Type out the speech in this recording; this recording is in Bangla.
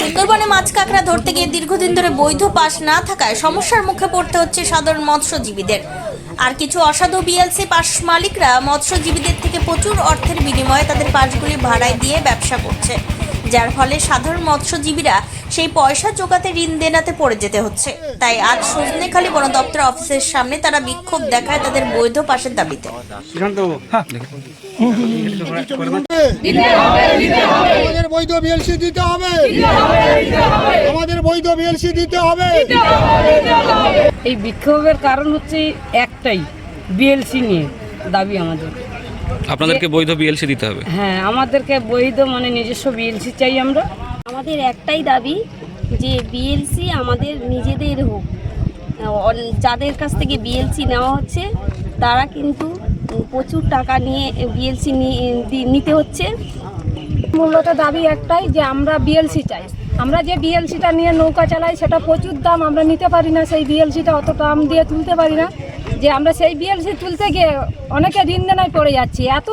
সুন্দরবনে মাছ কাঁকড়া ধরতে গিয়ে দীর্ঘদিন ধরে বৈধ পাস না থাকায় সমস্যার মুখে পড়তে হচ্ছে সাধারণ মৎস্যজীবীদের। আর কিছু অসাধু বিএলসি পাস মালিকরা মৎস্যজীবীদের থেকে প্রচুর অর্থের বিনিময়ে তাদের পাসগুলি ভাড়ায় দিয়ে ব্যবসা করছে। যার ফলে সাধারণ মৎস্যজীবীরা সেই পয়সা জোগাতে ঋণ দেনাতে পড়ে যেতে হচ্ছে। তাই আজ সজনেখালী বন দপ্তর অফিসের সামনে তারা বিক্ষোভ দেখায় তাদের বৈধ পাশের দাবিতে। আমাদের বৈধ বিএলসি দিতে হবে। আমাদের বৈধ বিএলসি দিতে হবে। এই বিক্ষোভের কারণ হচ্ছে একটাই বিএলসি নিয়ে দাবি আমাদের। আপনাদেরকে বৈধ বিএলসি দিতে হবে। হ্যাঁ আমাদেরকে বৈধ মানে নিজস্ব বিএলসি চাই আমরা। আমাদের একটাই দাবি যে বিএলসি আমাদের নিজেদের হোক। যাদের কাছ থেকে বিএলসি নেওয়া হচ্ছে তারা কিন্তু প্রচুর টাকা নিয়ে বিএলসি নিতে হচ্ছে। মূলত দাবি একটাই যে আমরা বিএলসি চাই। আমরা যে বিএলসিটা নিয়ে নৌকা চালাই সেটা প্রচুর দাম আমরা নিতে পারি না। সেই বিএলসিটা অত দাম দিয়ে তুলতে পারি না। যে আমরা সেই বিএলসি তুলতে গিয়ে অনেকে ঋণ দেনায় পড়ে যাচ্ছি। এত